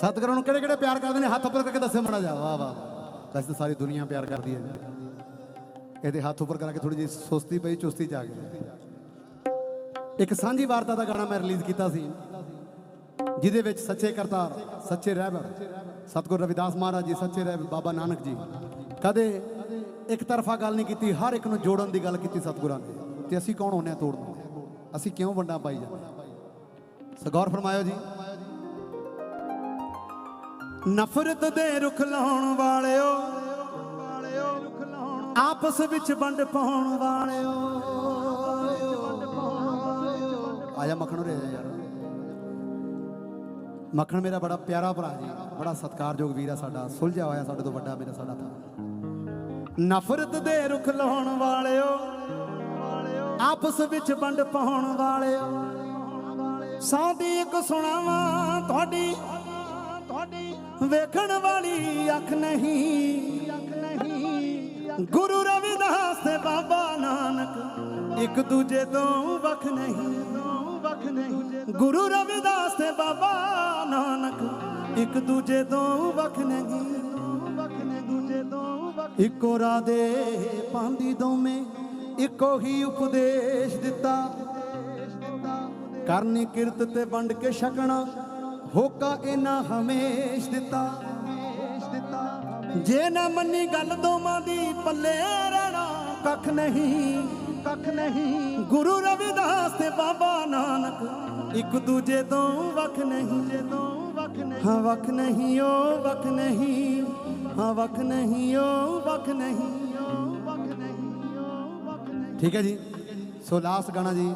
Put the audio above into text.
ਸਤਿਗੁਰਾਂ ਨੂੰ ਕਿਹੜੇ ਕਿਹੜੇ ਪਿਆਰ ਕਰਦੇ ਨੇ? ਹੱਥ ਉੱਪਰ ਕਰਕੇ ਦੱਸਿਓ ਮੜਾ ਜਾ ਵਾਹ ਵਾਹ ਵੈਸੇ ਤਾਂ ਸਾਰੀ ਦੁਨੀਆ ਪਿਆਰ ਕਰਦੀ ਹੈ। ਇਹਦੇ ਹੱਥ ਉੱਪਰ ਕਰਕੇ ਥੋੜੀ ਜਿਹੀ ਸੁਸਤੀ ਪਈ, ਚੁਸਤੀ ਜਾ ਆ ਗਈ। ਇੱਕ ਸਾਂਝੀ ਵਾਰਤਾ ਦਾ ਗਾਣਾ ਮੈਂ ਰਿਲੀਜ਼ ਕੀਤਾ ਸੀ, ਜਿਹਦੇ ਵਿੱਚ ਸੱਚੇ ਕਰਤਾਰ, ਸੱਚੇ ਰਹਿਬਰ, ਸਤਿਗੁਰ ਰਵਿਦਾਸ ਮਹਾਰਾਜ ਜੀ, ਸੱਚੇ ਰਹਿਬਰ ਬਾਬਾ ਨਾਨਕ ਜੀ, ਕਦੇ ਇੱਕ ਤਰਫਾ ਗੱਲ ਨਹੀਂ ਕੀਤੀ, ਹਰ ਇੱਕ ਨੂੰ ਜੋੜਨ ਦੀ ਗੱਲ ਕੀਤੀ ਸਤਿਗੁਰਾਂ ਨੇ। ਤੇ ਅਸੀਂ ਕੌਣ ਹੁੰਨੇ ਆ ਤੋੜਨ? ਨੂੰ? ਅਸੀਂ ਕਿਉਂ ਵੰਡਾਂ ਪਾਈ ਜਾਂਦੇ? ਸੋ ਫਰਮਾਇਓ ਜੀ। ਨਫ਼ਰਤ ਦੇ ਰੁਖ ਲਾਉਣ ਵਾਲਿਓ। ਆਪਸ ਵਿੱਚ ਵੰਡ ਪਾਉਣ ਵਾਲਿਓ। ਆਇਆ ਮੱਖਣ ਰੇ ਯਾਰ। ਮੱਖਣ ਮੇਰਾ ਬੜਾ ਪਿਆਰਾ ਭਰਾ ਜੀ, ਬੜਾ ਸਤਿਕਾਰਯੋਗ ਵੀਰ ਆ ਸਾਡਾ, ਸੁਲਝਿਆ ਹੋਇਆ ਸਾਡੇ ਤੋਂ ਵੱਡਾ ਮੇਰਾ ਸਾਡਾ ਤਾਂ ਨਫ਼ਰਤ ਦੇ ਰੁਖ ਲਾਉਣ ਵਾਲਿਓ, ਆਪਸ ਵਿੱਚ ਵੰਡ ਪਾਉਣ ਵਾਲਿਓ। ਸਾਡੀ ਇੱਕ ਸੁਣਾਵਾਂ, ਤੁਹਾਡੀ ਵੇਖਣ ਵਾਲੀ ਅੱਖ ਨਹੀਂ। ਗੁਰੂ ਰਵਿਦਾਸ ਤੇ ਬਾਬਾ ਨਾਨਕ ਇੱਕ ਦੂਜੇ ਤੋਂ ਵੱਖ ਨਹੀਂ। ਗੁਰੂ ਰਵਿਦਾਸ ਤੇ ਬਾਬਾ ਨਾਨਕ ਇੱਕ ਦੂਜੇ ਤੋਂ ਵੱਖ ਨਹੀਂ। ਵੱਖ ਇੱਕੋ ਰਾਹ ਦੇ ਪਾਂਦੀ ਦੋਵੇਂ, ਇੱਕੋ ਹੀ ਉਪਦੇਸ਼ ਦਿੱਤਾ। ਕਰਨੀ ਕਿਰਤ ਤੇ ਵੰਡ ਕੇ ਛਕਣਾ ਹੋਕਾ ਇਹਨਾਂ ਹਮੇਸ਼ ਦਿੱਤਾ। ਜੇ ਨਾ ਮੰਨੀ ਗੱਲ ਦੋਵਾਂ ਦੀ, ਪੱਲੇ ਰਹਿਣਾ ਕੱਖ ਨਹੀਂ। ਕੱਖ ਨਹੀਂ ਗੁਰੂ ਰਵਿਦਾਸ ਤੇ ਬਾਬਾ ਨਾਨਕ, ਇੱਕ ਦੂਜੇ ਤੋਂ ਵੱਖ ਨਹੀਂ। ਜੇ ਤੋਂ ਵੱਖ ਨਹੀਂ ਹਾਂ, ਵੱਖ ਨਹੀਂ, ਉਹ ਵੱਖ ਨਹੀਂ। ਹਾਂ, ਵੱਖ ਨਹੀਂ, ਉਹ ਵੱਖ ਨਹੀਂ। ਉਹ ਵੱਖ ਨਹੀਂ ਉਹ ਵੱਖ ਨਹੀਂ ਠੀਕ ਹੈ ਜੀ। ਸੋ ਲਾਸਟ ਗਾਣਾ ਜੀ।